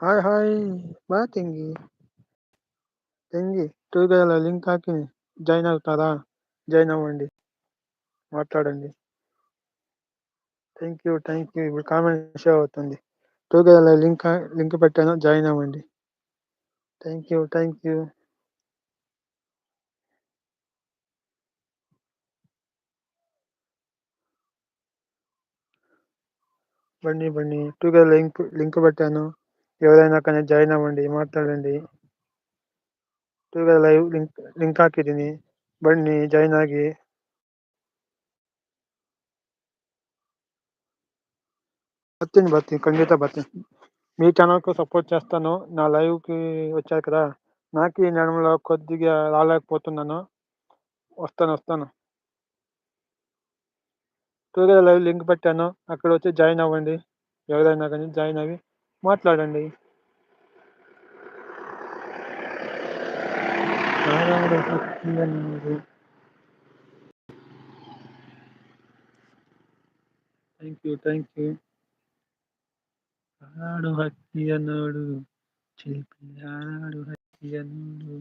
Hay hay, va Tengi. Tengi, టూగల link హాకిని join అవుతారా? జాయిన్ అవ్వండి. మాట్లాడండి. Thank you. Thank you. ఇప్పుడు కామెంట్ షో అవుతుంది. టూగల లింక్ లింక్ పెట్టాను జాయిన్ అవ్వండి. Thank you. Thank you. బండి బండి టూగల లింక్ లింక్ పెట్టాను ఎవరైనా కానీ జాయిన్ అవ్వండి మాట్లాడండి ಟೂಗెದರ್ ಲೈವ್ ಲಿಂಕ್ ಲಿಂಕ್ ಹಾಕಿದ್ದೀನಿ ಬನ್ನಿ ಜಾಯ್ನ್ ಆಗಿ ಬರ್ತೀನಿ ಬರ್ತೀನಿ ఖండిత ಬರ್ತೀನಿ మీ ఛానల్కు సపోర్ట్ చేస్తాను నా లైవ్కి వచ్చారు కదా నాకు ఈ నెలలో కొద్దిగా రాలేకపోతున్నాను వస్తాను వస్తాను టూగెదర్ లైవ్ లింక్ పెట్టాను అక్కడ వచ్చి జాయిన్ అవ్వండి ఎవరైనా కానీ జాయిన్ అవ్వి మాట్లాడండి. థ్యాంక్ యూ థ్యాంక్ యూ ఆడు హక్తి అన్నాడు. చిలిపి ఆడు హత్తి అన్నాడు.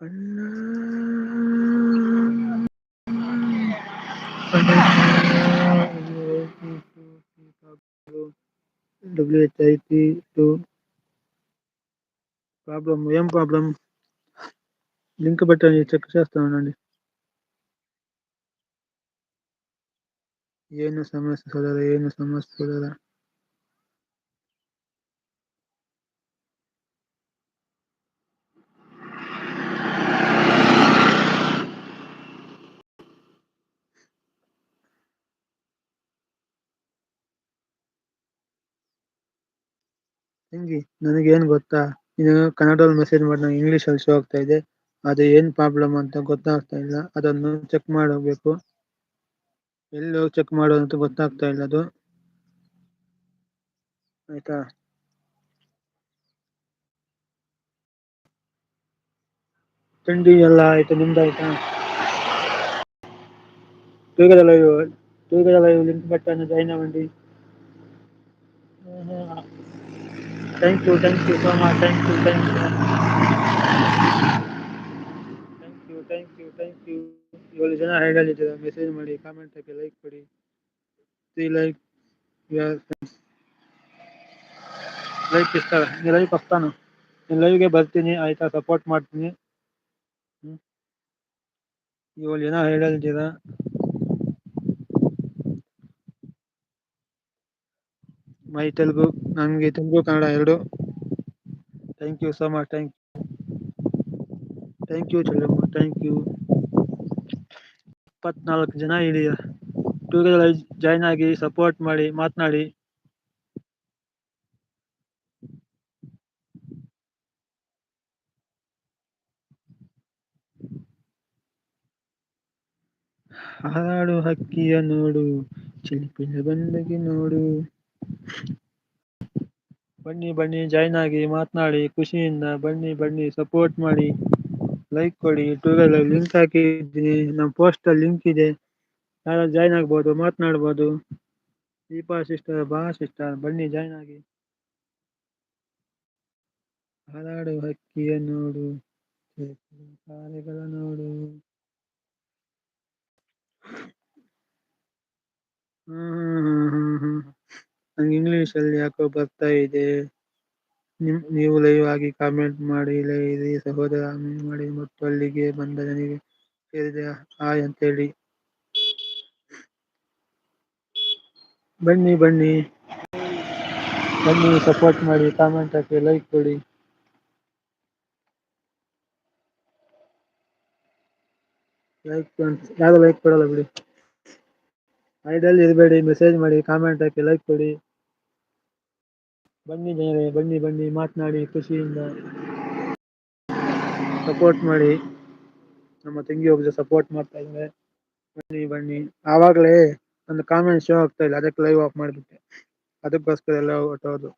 అన్నా ప్రాబ్లం టూ ఏం ప్రాబ్లం లింక్ పెట్టండి చెక్ చేస్తానండి ఏమైనా సమస్య సోదరా ఏమైనా సమస్య సోదరా. ತಂಗಿ ನನಗೇನ್ ಗೊತ್ತಾ? ನೀನು ಕನ್ನಡದಲ್ಲಿ ಮೆಸೇಜ್ ಮಾಡಿದ್ರೆ ಇಂಗ್ಲಿಷ್ ಅಲ್ಲಿ ಶೋ ಆಗ್ತಾ ಇದೆ. ಅದು ಏನ್ ಪ್ರಾಬ್ಲಮ್ ಅಂತ ಗೊತ್ತಾಗ್ತಾ ಇಲ್ಲ. ಅದನ್ನು ಚೆಕ್ ಮಾಡಬೇಕು ಎಲ್ಲಿ ಹೋಗಿ ಚೆಕ್ ಮಾಡೋದು ಅಂತ ಗೊತ್ತಾಗ್ತಾ ಇಲ್ಲ ಅದು. ಆಯ್ತಾ? ತಿಂಡಿ ಎಲ್ಲ ಆಯ್ತು ನಿಮ್ದಾಯ್ತಾ ಟೂಗದ ಲೈವ್ ಟೂಗದ ಲೈವ್ ಲಿಂಕ್ ಬಟನ್ ಜೈನ ಮಂಡಿ thank you thank you so much thank you thank you thank you thank you thank you ಏಳು ಜನ ಹೇಳಲಿದ್ದಾರೆ ಮೆಸೇಜ್ ಮಾಡಿ ಕಾಮೆಂಟ್ ಹಾಕಿ ಲೈಕ್ ಕೊಡಿ ಸಿ ಲೈಕ್ ಲೈಕ್ ಇಷ್ಟ ನೀನು ಲೈಕ್ ಹೊಸ್ತಾನು ನೀನು ಲೈವ್ಗೆ ಬರ್ತೀನಿ ಆಯಿತಾ ಸಪೋರ್ಟ್ ಮಾಡ್ತೀನಿ ಏಳು ಜನ ಹೇಳಲಿದ್ದೀರಾ ಮೈ ತೆಲುಗು ನನಗೆ ತೆಲುಗು ಕನ್ನಡ ಎರಡು. Thank you so much thank you thank you ಚೆಲ್ಲಮ್ಮ thank you ಇಪ್ಪತ್ನಾಲ್ಕು ಜನ ಇಲ್ಲಿ ಟೂಗೆದರ್ ಜಾಯ್ನ್ ಆಗಿ ಸಪೋರ್ಟ್ ಮಾಡಿ, ಮಾತನಾಡಿ. ಹಾಡು ಹಕ್ಕಿಯ ನೋಡು, ಚಿಲಿಪಿನ ಬಂದಗಿ ನೋಡು. ಬನ್ನಿ ಬನ್ನಿ ಜಾಯ್ನ್ ಆಗಿ ಮಾತನಾಡಿ, ಖುಷಿಯಿಂದ ಬನ್ನಿ ಬನ್ನಿ ಸಪೋರ್ಟ್ ಮಾಡಿ. ಲೈಕ್ ಕೊಡಿ ಟ್ವಿಟರ್ ಲಿಂಕ್ ಹಾಕಿದ್ದೀನಿ ನಮ್ಮ ಪೋಸ್ಟ್ ಅಲ್ಲಿ ಲಿಂಕ್ ಇದೆ. ಯಾರು ಜಾಯ್ನ್ ಆಗ್ಬೋದು, ಮಾತನಾಡ್ಬೋದು. ದೀಪಾ ಸಿಸ್ಟರ್ ಬಾ ಸಿಸ್ಟರ್ ಬನ್ನಿ ಜಾಯ್ನ್ ಆಗಿ. ಹಾರಾಡು ಹಕ್ಕಿಯ ನೋಡು ಕಾರ್ಯಗಳ ನೋಡು. ಹ್ಮ್ ಹ್ಮ್ ಹ್ಮ್ ಹ್ಮ್. ನಂಗೆ ಇಂಗ್ಲಿಷ್ ಅಲ್ಲಿ ಯಾಕೋ ಬರ್ತಾ ಇದೆ. ನೀವು ಲೈವ್ ಆಗಿ ಕಾಮೆಂಟ್ ಮಾಡಿ ಲೈವ್ ಸಹೋದರ ಮಾಡಿ ಮತ್ತು ಅಲ್ಲಿಗೆ ಬಂದ ನನಗೆ ಸೇರಿದೆ. ಹಾಯ್ ಅಂತೇಳಿ ಬನ್ನಿ ಬನ್ನಿ. ಬನ್ನಿ ಸಪೋರ್ಟ್ ಮಾಡಿ ಕಾಮೆಂಟ್ ಹಾಕಿ ಲೈಕ್ ಕೊಡಿ. ಲೈಕ್ ಯಾರು ಲೈಕ್ ಕೊಡಲ್ಲ ಬಿಡಿ. ಐಡಲ್ ಇರಬೇಡಿ ಮೆಸೇಜ್ ಮಾಡಿ ಕಾಮೆಂಟ್ ಹಾಕಿ ಲೈಕ್ ಕೊಡಿ. ಬನ್ನಿ ಜನರೇ, ಬನ್ನಿ ಬನ್ನಿ, ಮಾತನಾಡಿ ಖುಷಿಯಿಂದ ಸಪೋರ್ಟ್ ಮಾಡಿ. ನಮ್ಮ ತಂಗಿ ಒಬ್ಬ ಸಪೋರ್ಟ್ ಮಾಡ್ತಾ ಇದ್ದಾರೆ ಬನ್ನಿ ಬನ್ನಿ. ಆವಾಗಲೇ ಒಂದು ಕಾಮೆಂಟ್ ಶೋ ಆಗ್ತಾ ಇಲ್ಲ. ಅದಕ್ಕೆ ಲೈವ್ ಆಫ್ ಮಾಡಿಬಿಟ್ಟೆ. ಅದಕ್ಕೋಸ್ಕರ ಎಲ್ಲ ಹೊಟ್ಟೋದು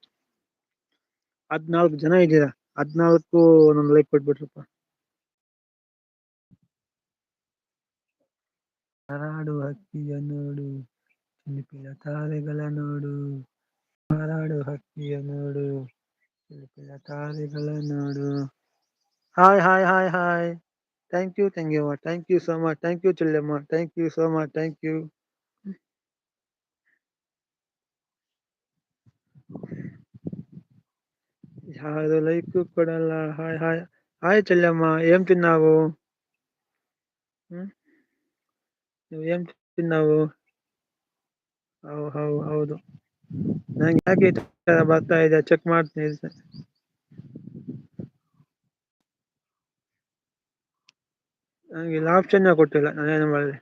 ಹದಿನಾಲ್ಕು ಜನ ಇದ್ದೀರಾ? ಹದ್ನಾಲ್ಕು ಒಂದೊಂದು ಲೈಕ್ ಕೊಟ್ಬಿಟ್ರಪ್ಪ. ಹಕ್ಕಿಯ ನೋಡು ತಾರೆಗಳ ನೋಡು. ಹಾರಾಡು ಹಕ್ಕಿಯ ನೋಡು ತಾರೆಗಳ ನೋಡು hi hi hi hi thank you thank you thank you so much thank you ಚಿಲ್ಲಮ್ಮ thank you so much thank you ಯಾರು ಲೈಕ್ ಕೊಡಲ್ಲ ಹಾಯ್ ಹಾಯ್ ಹಾಯ್ ಚೆಲ್ಲಮ್ಮ ಏನ್ ತಿನ್ನಾವು ಹ್ಮ್ ಏನ್ ತಿನ್ನಾವು ಹೌ ಹೌ ಹೌದು ನಂಗೆ ಯಾಕೆ ಈ ತರ ಬರ್ತಾ ಇದೆ ಚೆಕ್ ಮಾಡ್ತೀನಿ ಇರು. ನಂಗೆ ಇಲ್ಲಿ ಆಪ್ಷನ್ ಕೊಟ್ಟಿಲ್ಲ ನಾನೇನು ಮಾಡಲಿ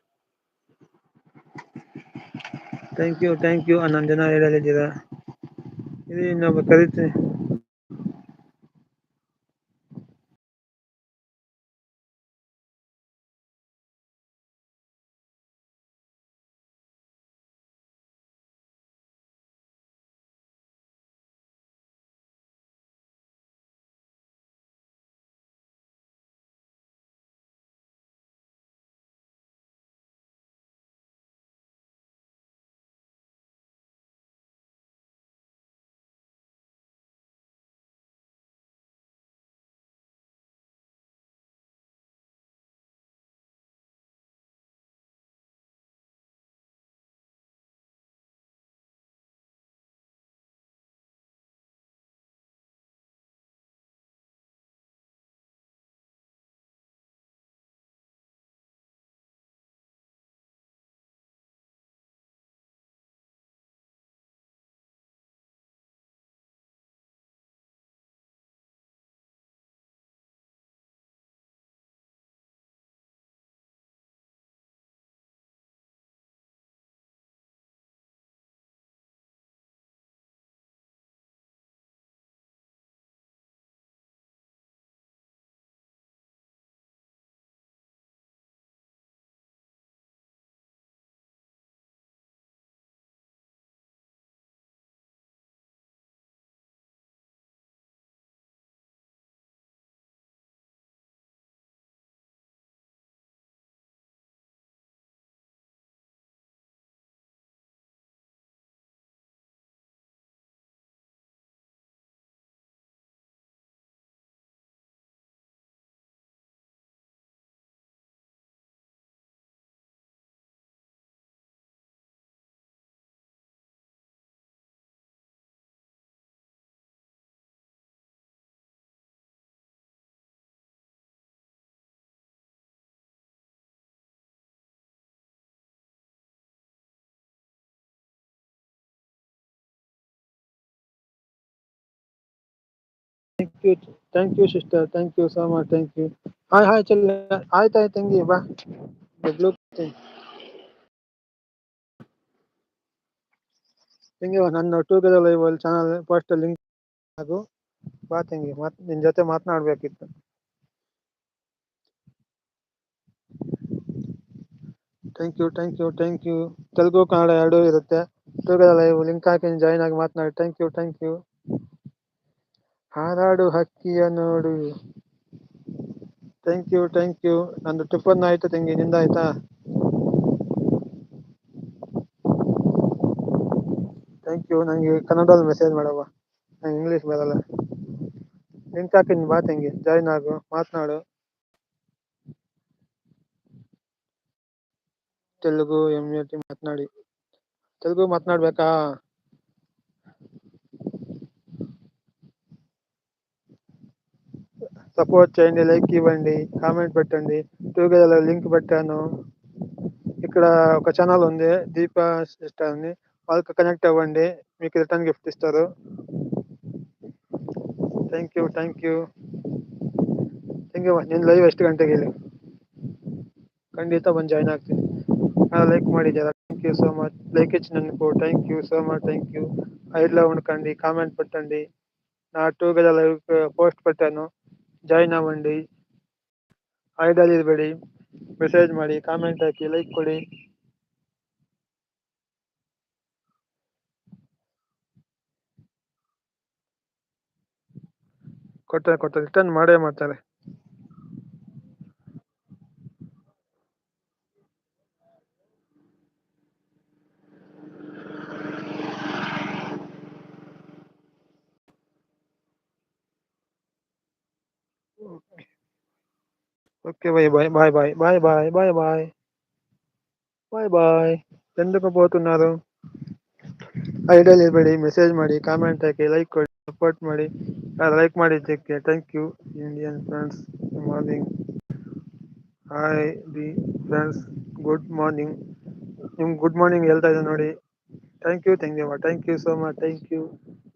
ಥ್ಯಾಂಕ್ ಯು ಥ್ಯಾಂಕ್ ಯು ಹನ್ನೊಂದು ಜನ ಹೇಳಲಿದ್ದೀರಾ ಇದು ಇನ್ನೊಬ್ಬ ಕರಿತೀನಿ thank you thank you sister thank you so much thank you hi hi ಚಲ್ ಆಯ್ತು ಆಯ್ತು ತಂಗಿ ಬಾ ಬ್ಲೂ ತಂಗಿ ನನ್ನ ಟೂಗೆದರ್ ಲೈವ್ ಅಲ್ಲಿ ಚಾನಲ್ ಫಸ್ಟ್ ಲಿಂಕ್ ಹಾಗು ಬಾ ತಂಗಿ ಮಾತ್ ನಿನ್ ಜೊತೆ ಮಾತನಾಡ್ಬೇಕಿತ್ತು. Thank you thank you thank you Telugu, Kannada ಎರಡೂ ಇರುತ್ತೆ. ಟೂಗೆದರ್ ಲೈವ್ ಲಿಂಕ್ ಹಾಕಿ ಜಾಯಿನ್ ಆಗಿ ಮಾತನಾಡಿ. ಥ್ಯಾಂಕ್ ಯು ಥ್ಯಾಂಕ್ ಯು ಹಾರಾಡು ಹಕ್ಕಿಯ ನೋಡು. ಥ್ಯಾಂಕ್ ಯು ಥ್ಯಾಂಕ್ ಯು ನಂದು ಟಿಫನ್ ಆಯ್ತು ತಂಗಿ, ನಿಂದ ಆಯ್ತಾ? ಥ್ಯಾಂಕ್ ಯು ನಂಗೆ ಕನ್ನಡದಲ್ಲಿ ಮೆಸೇಜ್ ಮಾಡವ್ವ. ನಂಗೆ ಇಂಗ್ಲೀಷ್ ಬರಲ್ಲ. ಲಿಂಕ್ ಹಾಕಿನಿ, ಬಾ ತಂಗಿ. ಜಾಯ್ನ್ ಆಗು. ಮಾತನಾಡು. ತೆಲುಗು ಎಂ ಎಲ್ ಮಾತನಾಡಿ. ತೆಲುಗು ಮಾತನಾಡ್ಬೇಕಾ? సపోర్ట్ చేయండి లైక్ ఇవ్వండి కామెంట్ పెట్టండి టూగెదర్ లింక్ పెట్టాను ఇక్కడ ఒక ఛానల్ ఉంది దీపా సిస్టర్ అని వాళ్ళకి కనెక్ట్ అవ్వండి మీకు రిటర్న్ గిఫ్ట్ ఇస్తారు thank you thank you thank you ನಿನ್ನ ಲೈವ್ ಎಷ್ಟು ಗಂಟೆಗೆ ಹೇಳಿ ಖಂಡಿತ ಬಂದು ಜಾಯ್ನ್ ಆಗ್ತೀನಿ ಲೈಕ್ ಮಾಡಿದ್ದೀರಾ thank you so much like ఇచ్చినందుకు thank you so much thank you ఐడ్లో ఉండకండి కామెంట్ పెట్టండి నా టూగెదర్ లైవ్ పోస్ట్ పెట్టాను ಜಾಯ್ನ್ ಆಗೊಂಡು ಐಡಲ್ ಇರಬೇಡಿ. ಮೆಸೇಜ್ ಮಾಡಿ, ಕಾಮೆಂಟ್ ಹಾಕಿ, ಲೈಕ್ ಕೊಡಿ. ಕೊಡ್ತಾರೆ ಕೊಡ್ತಾರೆ ರಿಟರ್ನ್ ಮಾಡೇ ಮಾಡ್ತಾರೆ. okay bye bye bye bye bye bye bye bye bye bye ఎందుకు పోతున్నారు ಐಡಿಯಲ್ ಇರಬೇಡಿ ಮೆಸೇಜ್ ಮಾಡಿ ಕಾಮೆಂಟ್ ಹಾಕಿ ಲೈಕ್ ಕೊಡಿ ಸಪೋರ್ಟ್ ಮಾಡಿ ಲೈಕ್ ಮಾಡಿದ್ದಕ್ಕೆ thank you Indian friends morning hi the friends good morning ನಿಮ್ಗೆ ಗುಡ್ ಮಾರ್ನಿಂಗ್ ಹೇಳ್ತಾ ಇದ್ದೆ ನೋಡಿ thank you thank you thank you so much thank you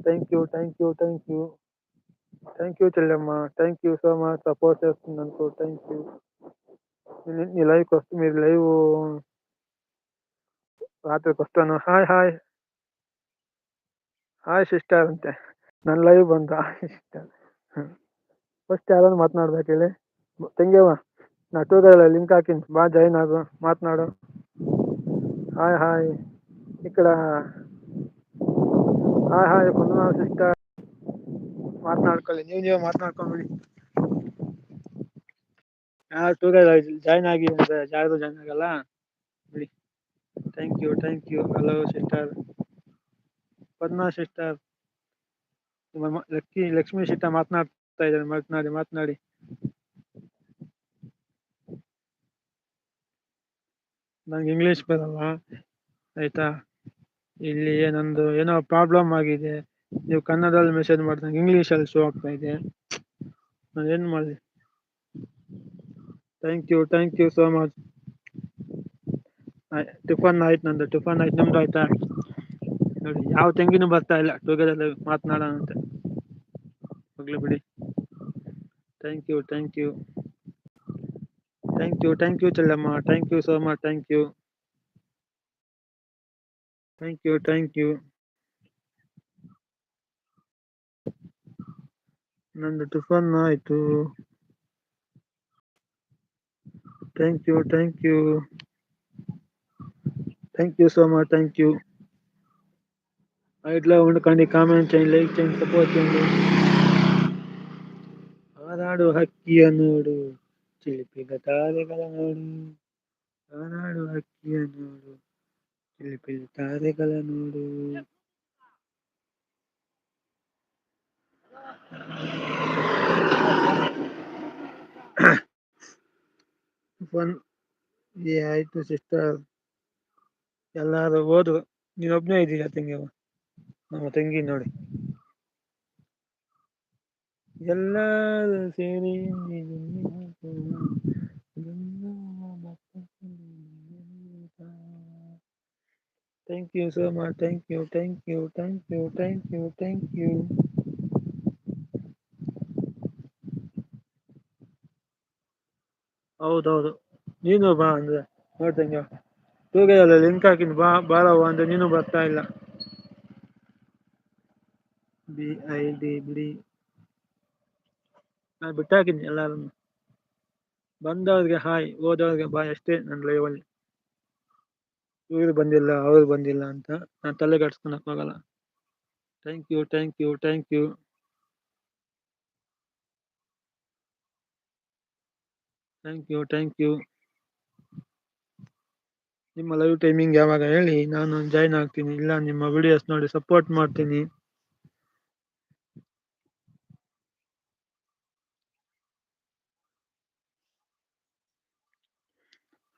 thank you thank you thank you thank you Chellemma thank you so much support చేస్తున్నందుకు thank you నీ లైవ్కి వస్తే మీరు live రాత్రికి వస్తాను హాయ్ హాయ్ ಹಾಯ್ ಸಿಸ್ಟರ್ ಅಂತೆ ನನ್ನ live ಬಂತ ಸಿಸ್ಟರ್ ಫಸ್ಟ್ ಯಾರಾದ್ರು ಮಾತನಾಡ್ಬೇಕು ಹೇಳಿ ತಂಗ್ಯವ ನಾ ಟೂಗಲ್ಲ ಲಿಂಕ್ ಹಾಕಿನಿ ಬಾ ಜಾಯಿನ್ ಆಗು ಮಾತನಾಡು ಹಾಯ್ ಹಾಯ್ ఇక్కడ ಹಾಯ್ ಹಾಯ್ ಕೊಂದನ ಸಿಸ್ಟರ್ ಮಾತನಾಡ್ಕೊಳ್ಳಿ, ನೀವು ನೀವು ಮಾತನಾಡ್ಕೊಂಡ್ಬಿಡಿ ಯಾರು ಟೂರ್ ಜಾಯಿನ್ ಆಗಿ ಯಾರು ಜಾಯಿನ್ ಆಗಲ್ಲ? ಬಿಡಿ. Thank you thank you hello sister Padma sister Lucky, Lakshmi sister ಮಾತನಾಡ್ತಾ ಇದ್ದಾರೆ. ಮಾತನಾಡಿ ಮಾತನಾಡಿ. ನಂಗೆ ಇಂಗ್ಲಿಷ್ ಬರಲ್ಲ. ಆಯ್ತಾ? ಇಲ್ಲಿ ನಂದು ಏನೋ ಪ್ರಾಬ್ಲಮ್ ಆಗಿದೆ. ನೀವು ಕನ್ನಡದಲ್ಲಿ ಮೆಸೇಜ್ ಮಾಡ್ದಂಗೆ ಇಂಗ್ಲೀಷಲ್ಲಿ ಶೋ ಆಗ್ತಾ ಇದೆ ನಾನು ಏನು ಮಾಡಲಿ thank you thank you so much tiffin ಆಯ್ತು ನಂದು ಟಿಫನ್ ಆಯ್ತು ನಿಮ್ದು ಆಯ್ತಾ ನೋಡಿ ಯಾವ ತೆಂಗಿನೂ ಬರ್ತಾ ಇಲ್ಲ ಟುಗೆದರ್ ಮಾತನಾಡೋಣ ಅಂತ ಹೋಗ್ಲಿ ಬಿಡಿ thank you thank you thank you thank you ಚೆಲ್ಲಮ್ಮ thank you so much thank you thank you thank you ನಂದು ಟಿಫನ್ ಆಯ್ತು thank you thank you thank you so much thank you ఇట్లా ఉండకండి కామెంట్ చేయండి like చేయండి support చేయండి ఆనాడు హక్కి అన్నాడు చిలిపిగ తారెగల నాడు ఆనాడు హక్కి అన్నాడు చిలిపిగ తారెగల ಓಪನ್ ಏ ಆಯ್ತು ಸಿಸ್ಟರ್ ಎಲ್ಲಾರು ಹೋದ್ರು ನೀನೊಬ್ನೇ ಇದ್ದೀಯ ತಂಗಿ ನಮ್ಮ ತಂಗಿ ನೋಡಿ ಎಲ್ಲರೂ ಸೇರಿ Thank you so much. Thank you. Thank you. Thank you. Thank you. Thank you. ಹೌದೌದು. ನೀನು ಬಾ ಅಂದ್ರೆ ನೋಡ್ತಂಗೆ ಅಲ್ಲಿ ಲಿಂಕ್ ಹಾಕಿನಿ ಬಾ, ಬಾರವ್ವ ಅಂದ್ರೆ ನೀನು ಬರ್ತಾ ಇಲ್ಲ. ಬಿ ಐ ಡಿ ಬಿಡಿ ನಾನು ಬಿಟ್ಟಾಕಿನಿ ಎಲ್ಲರನ್ನು. ಬಂದವ್ರಿಗೆ ಹಾಯ್, ಹೋದವ್ರಿಗೆ ಬಾಯ್ ಅಷ್ಟೇ ನನ್ನ ಲೈವಲ್ಲಿ ಇವ್ರು ಬಂದಿಲ್ಲ, ಅವ್ರು ಬಂದಿಲ್ಲ ಅಂತ ನಾನು ತಲೆ ಕೆಡ್ಸ್ಕೊಳಕ್ ಹೋಗಲ್ಲ thank you thank you thank you thank you thank you ನಿಮ್ಮ ಲೈವ್ ಟೈಮಿಂಗ್ ಯಾವಾಗ ಹೇಳಿ, ನಾನು ಜಾಯ್ನ್ ಆಗ್ತೀನಿ. ಇಲ್ಲ, ನಿಮ್ಮ ವಿಡಿಯೋಸ್ ನೋಡಿ ಸಪೋರ್ಟ್ ಮಾಡ್ತೀನಿ.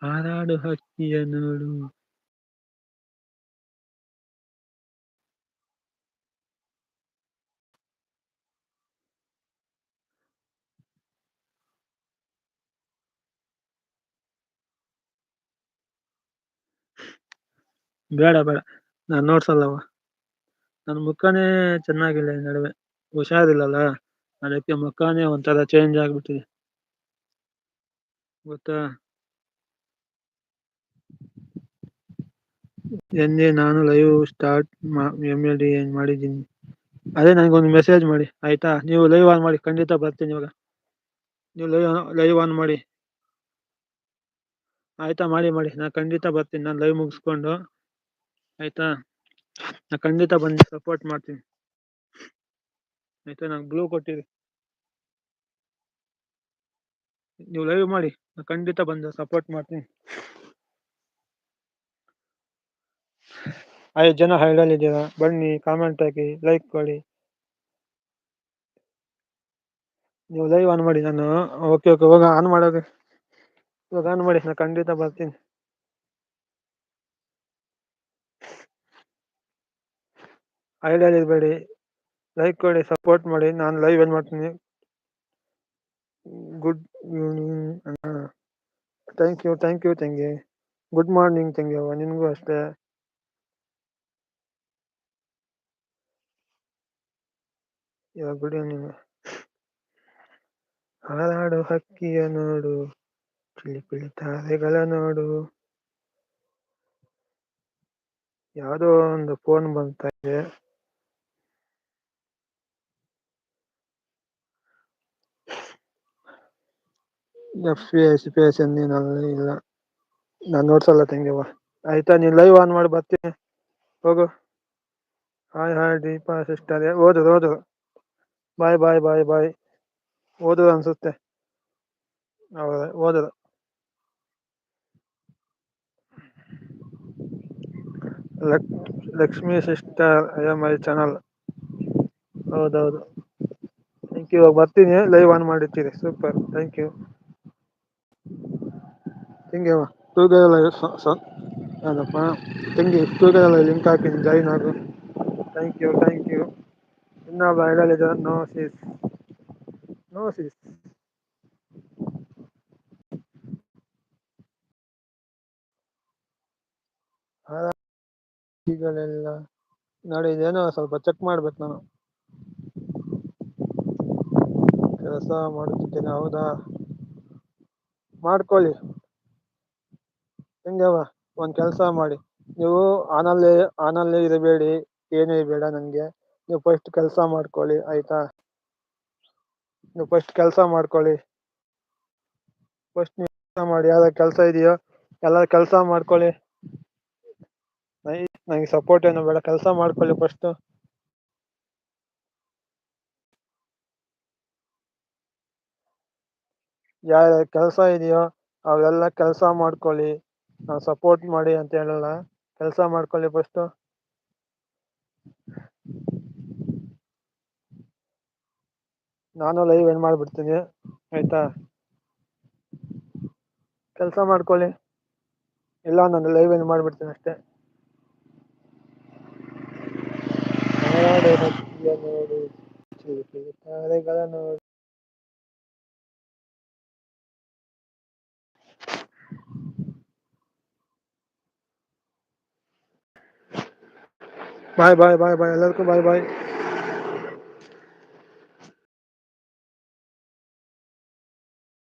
ಹಾರಾಡು ಹಕ್ಕಿಯ ನೋಡು. ಬೇಡ ಬೇಡ. ನಾನು ನೋಡ್ಸಲ್ಲವ. ನನ್ನ ಮುಖನೇ ಚೆನ್ನಾಗಿಲ್ಲ ಈ ನಡುವೆ. ಹುಷಾರಿಲ್ಲಲ್ಲ? ಅದಕ್ಕೆ ಮುಖನೇ ಒಂಥರ ಚೇಂಜ್ ಆಗ್ಬಿಟ್ಟಿದೆ. ಗೊತ್ತಾ? ಎಂದೇ ನಾನು ಲೈವ್ ಸ್ಟಾರ್ಟ್ ಎಂ ಎಲ್ ಡಿ ಏನ್ ಮಾಡಿದ್ದೀನಿ. ಅದೇ ನನಗೊಂದು ಮೆಸೇಜ್ ಮಾಡಿ, ಆಯ್ತಾ? ನೀವು ಲೈವ್ ಆನ್ ಮಾಡಿ, ಖಂಡಿತ ಬರ್ತೀನಿ ಇವಾಗ. ನೀವು ಲೈವ್ ಲೈವ್ ಆನ್ ಮಾಡಿ. ಆಯ್ತಾ? ಮಾಡಿ ಮಾಡಿ. ನಾನು ಖಂಡಿತ ಬರ್ತೀನಿ. ನಾನು ಲೈವ್ ಮುಗಿಸ್ಕೊಂಡು. ಆಯ್ತಾ? ನಾ ಖಂಡಿತ ಬಂದು ಸಪೋರ್ಟ್ ಮಾಡ್ತೀನಿ. ಆಯ್ತಾ? ನಂಗೆ ಬ್ಲೂ ಕೊಟ್ಟಿರಿ. ನೀವು ಲೈವ್ ಮಾಡಿ, ನಾ ಖಂಡಿತ ಬಂದು ಸಪೋರ್ಟ್ ಮಾಡ್ತೀನಿ. ಐದು ಜನ ಹೈಡಲ್ಲಿದ್ದೀರಾ ಬನ್ನಿ ಕಾಮೆಂಟ್ ಹಾಕಿ ಲೈಕ್ ಕೊಡಿ. ನೀವು ಲೈವ್ ಆನ್ ಮಾಡಿ ನಾನು. ಓಕೆ ಓಕೆ ಹೋಗ ಆನ್ ಮಾಡೋದು. ಇವಾಗ ಆನ್ ಮಾಡಿ ನಾನು ಖಂಡಿತ ಬರ್ತೀನಿ. ಐಡಿಯಲ್ಲಿ ಇರಬೇಡಿ ಲೈಕ್ ಕೊಡಿ ಸಪೋರ್ಟ್ ಮಾಡಿ. ನಾನು ಲೈವ್ ಏನು ಮಾಡ್ತೀನಿ? Good thank you thank you ತಂಗಿ. ಗುಡ್ ಮಾರ್ನಿಂಗ್ ತಂಗಿ ನಿನಗೂ ಅಷ್ಟೇ. ಇವಾಗ ಗುಡ್ ಈವ್ನಿಂಗ್. ಹಾರಾಡು, ಹಕ್ಕಿಯ ನೋಡು. ಚಿಲಿ ಪಿಳಿ ತಾರೆಗಳ ನೋಡು. ಯಾವುದೋ ಒಂದು ಫೋನ್ ಬಂತಾ ಇದೆ. F P S P S ಎಂದಿನಲ್ಲಿ ಇಲ್ಲ. ನಾನು ನೋಡ್ಸಲ್ಲ ತಂಗಿವ ಆಯ್ತಾ? ನೀನ್ ಲೈವ್ ಆನ್ ಮಾಡಿ, ಬರ್ತೀನಿ. ಹೋಗು. ಹಾಯ್ ಹಾಯ್ ದೀಪಾ ಸಿಸ್ಟರ್ ಓದು ಓದು ಬಾಯ್ ಬಾಯ್ ಬಾಯ್ ಬಾಯ್ ಓದು ಅನ್ಸುತ್ತೆ. ಹೌದಾ ಓದು luck, Lakshmi sister I M I channel ಹೌದೌದು. ಥ್ಯಾಂಕ್ ಯು ಬರ್ತೀನಿ. ಲೈವ್ ಆನ್ ಮಾಡಿರ್ತೀರಿ. ಸೂಪರ್ ಥ್ಯಾಂಕ್ ಯು ಹಿಂಗೆ ತೂಗಲ್ಲ ಅದಪ್ಪ ತಂಗಿ ತೂಗಲ್ಲ ಲಿಂಕ್ ಹಾಕಿನಿ ಜಾಯಿನ್ ಆಗು. ಥ್ಯಾಂಕ್ ಯು ಥ್ಯಾಂಕ್ ಯು ಇನ್ನೊಬ್ಬ ಐಡಲ್ ನೋ ಸೀಸ್ ನೋ ಸೀಸ್ ಈಗಲೆಲ್ಲ ನೋಡಿ ಇದೇನೋ ಸ್ವಲ್ಪ ಚೆಕ್ ಮಾಡ್ಬೇಕು ನಾನು. ಕೆಲಸ ಮಾಡುತ್ತಿದ್ದೇನೆ, ಹೌದಾ? ಮಾಡ್ಕೊಳ್ಳಿ. ಹೆಂಗವ? ಒಂದ್ ಕೆಲಸ ಮಾಡಿ. ನೀವು ಆನಲ್ಲೇ ಆನಲ್ಲೇ ಇರಬೇಡಿ. ಏನು ಬೇಡ ನಂಗೆ ನೀವು ಫಸ್ಟ್ ಕೆಲಸ ಮಾಡ್ಕೊಳ್ಳಿ, ಆಯ್ತಾ? ನೀವು ಫಸ್ಟ್ ಕೆಲಸ ಮಾಡ್ಕೊಳ್ಳಿ. ಫಸ್ಟ್ ನೀವು ಕೆಲಸ ಮಾಡಿ. ಯಾವ್ದು ಕೆಲಸ ಇದೆಯೋ ಎಲ್ಲ ಕೆಲಸ ಮಾಡ್ಕೊಳ್ಳಿ. ನೈಟ್ ನಂಗೆ ಸಪೋರ್ಟ್ ಏನು ಬೇಡ. ಕೆಲಸ ಮಾಡ್ಕೊಳ್ಳಿ ಫಸ್ಟ್ ಯಾವ ಕೆಲಸ ಇದೆಯೋ, ಅವೆಲ್ಲ ಕೆಲಸ ಮಾಡ್ಕೊಳ್ಳಿ. ನಾವು ಸಪೋರ್ಟ್ ಮಾಡಿ ಅಂತ ಹೇಳಲ್ಲ. ಕೆಲಸ ಮಾಡ್ಕೊಳ್ಳಿ ಫಸ್ಟು ನಾನು ಲೈವ್ ಏನು ಮಾಡಿಬಿಡ್ತೀನಿ, ಆಯ್ತಾ? ಕೆಲಸ ಮಾಡ್ಕೊಳ್ಳಿ. ಇಲ್ಲ, ನಾನು ಲೈವ್ ಏನು ಮಾಡಿಬಿಡ್ತೀನಿ ಅಷ್ಟೇ. ನೋಡಿ. Bye bye bye bye bye bye.